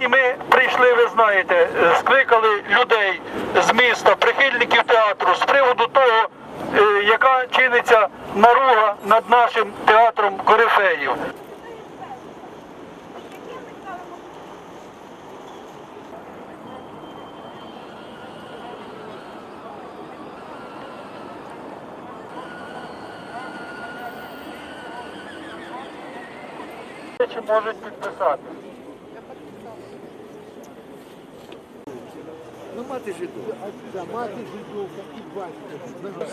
І ми прийшли, ви знаєте, е, скликали людей з міста, прихильників театру з приводу того, е, яка чиниться наруга над нашим театром корифеїв. Чи можуть підписати? Ну, мати жидов. Да, мати жидов, і батько.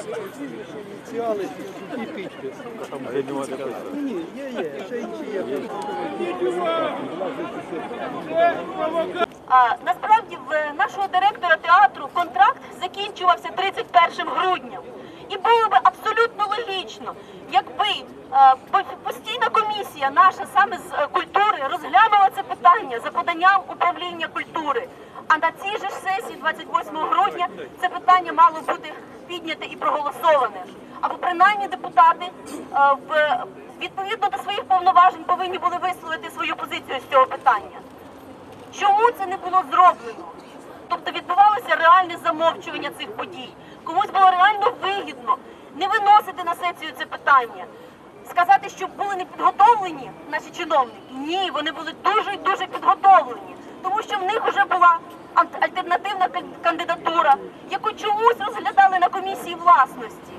Ініціали і підпис. Ні, є, є. Ще інші є. А, насправді в нашого директора театру контракт закінчувався 31 грудня. І було би абсолютно логічно, якби е, постійна комісія наша саме з культури розглянула це питання за поданням управління культури. А на цій же ж сесії, 28 грудня, це питання мало бути підняте і проголосоване. Або принаймні депутати е, відповідно до своїх повноважень повинні були висловити свою позицію з цього питання. Чому це не було зроблено? Тобто відбувалося реальне замовчування цих подій. Комусь було реально вигідно не виносити на сесію це питання. Сказати, що були не підготовлені наші чиновники. Ні, вони були дуже і дуже підготовлені, тому що в них вже була альтернативна кандидатура, яку чомусь розглядали на комісії власності.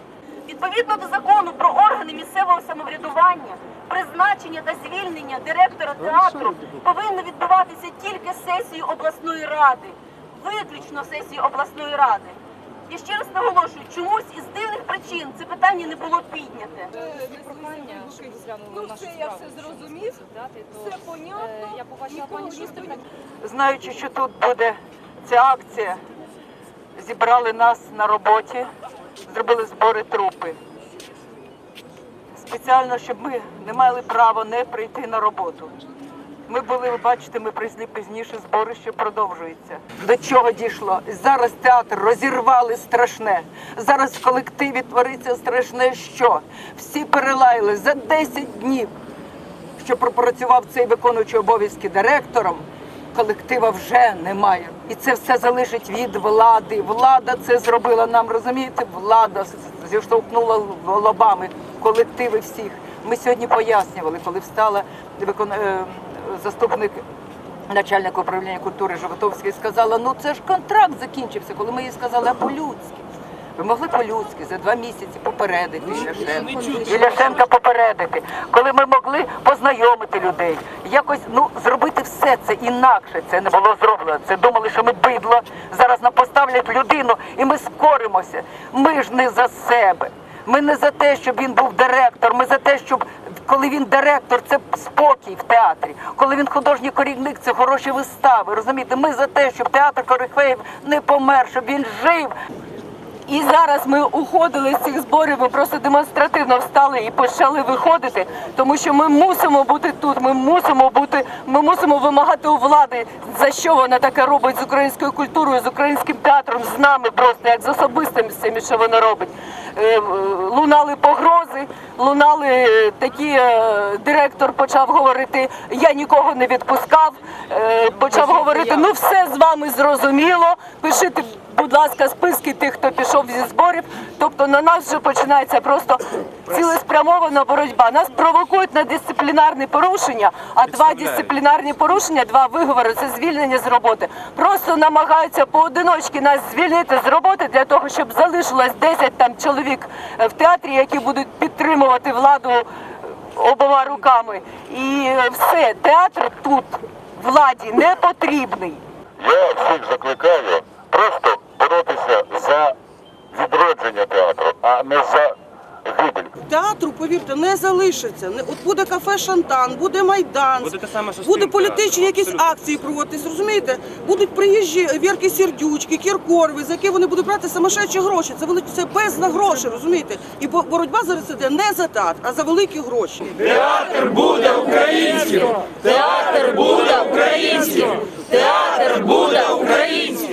Відповідно до закону про органи місцевого самоврядування, призначення та звільнення директора театру повинно відбуватися тільки сесією обласної ради, виключно сесією обласної ради. Я ще раз наголошую, чомусь із дивних причин це питання не було підняте. зглянули Ну, все, я все зрозумів, все понятно. е, Я побачила пані міністр. знаючи, що тут буде ця акція, зібрали нас на роботі, зробили збори трупи. Спеціально, щоб ми не мали права не прийти на роботу. Ми були, ви бачите, ми прийшли пізніше, зборище продовжується. До чого дійшло? Зараз театр розірвали страшне. Зараз в колективі твориться страшне що? Всі перелаяли за 10 днів що пропрацював цей виконуючий обов'язки директором, колектива вже немає. І це все залежить від влади. Влада це зробила нам, розумієте? Влада зіштовхнула лобами колективи всіх. Ми сьогодні пояснювали, коли встала викон... заступник начальника управління культури Животовський сказала, ну це ж контракт закінчився, коли ми їй сказали, а по-людськи. Ви могли по-людськи за два місяці попередити Ляшенка. І Ляшенка попередити, коли ми могли познайомити людей, якось ну зробити все це інакше. Це не було зроблено. Це думали, що ми бидло. Зараз нам поставлять людину, і ми скоримося. Ми ж не за себе. Ми не за те, щоб він був директор. Ми за те, щоб коли він директор, це спокій в театрі. Коли він художній керівник, це хороші вистави. Розумієте, ми за те, щоб театр Корифеїв не помер, щоб він жив. І зараз ми уходили з цих зборів. Ми просто демонстративно встали і почали виходити, тому що ми мусимо бути тут. Ми мусимо бути, ми мусимо вимагати у влади, за що вона таке робить з українською культурою, з українським театром, з нами просто як з особистими, що вона робить. Е, Лунали погрози, лунали е, такі. е, Директор почав говорити: я нікого не відпускав. Почав говорити: ну все з вами зрозуміло. Пишіть будь ласка, списки тих, хто пішов зі зборів. Тобто на нас вже починається просто цілеспрямована боротьба. Нас провокують на дисциплінарні порушення, а два дисциплінарні порушення, два виговори це звільнення з роботи. Просто намагаються поодиночки нас звільнити з роботи для того, щоб залишилось 10 там чоловік е, в театрі, які будуть підтримувати владу е, обома руками. І е, все, театр тут владі не потрібний. Я всіх закликаю просто боротися за відродження театру, а не за гибель. Театру, повірте, не залишиться. Не- От буде кафе Шантан, буде майдан, Буде те саме, що з буде тим політичні театром, якісь абсолютно. акції проводитись. Розумієте? Будуть приїжджі Вірки Сердючки, Кіркорви, за які вони будуть брати самошедші гроші. Це великі це бездна гроші, розумієте? І бо- боротьба зараз іде не за театр, а за великі гроші. Театр буде українським! Театр буде українським! Театр буде українським!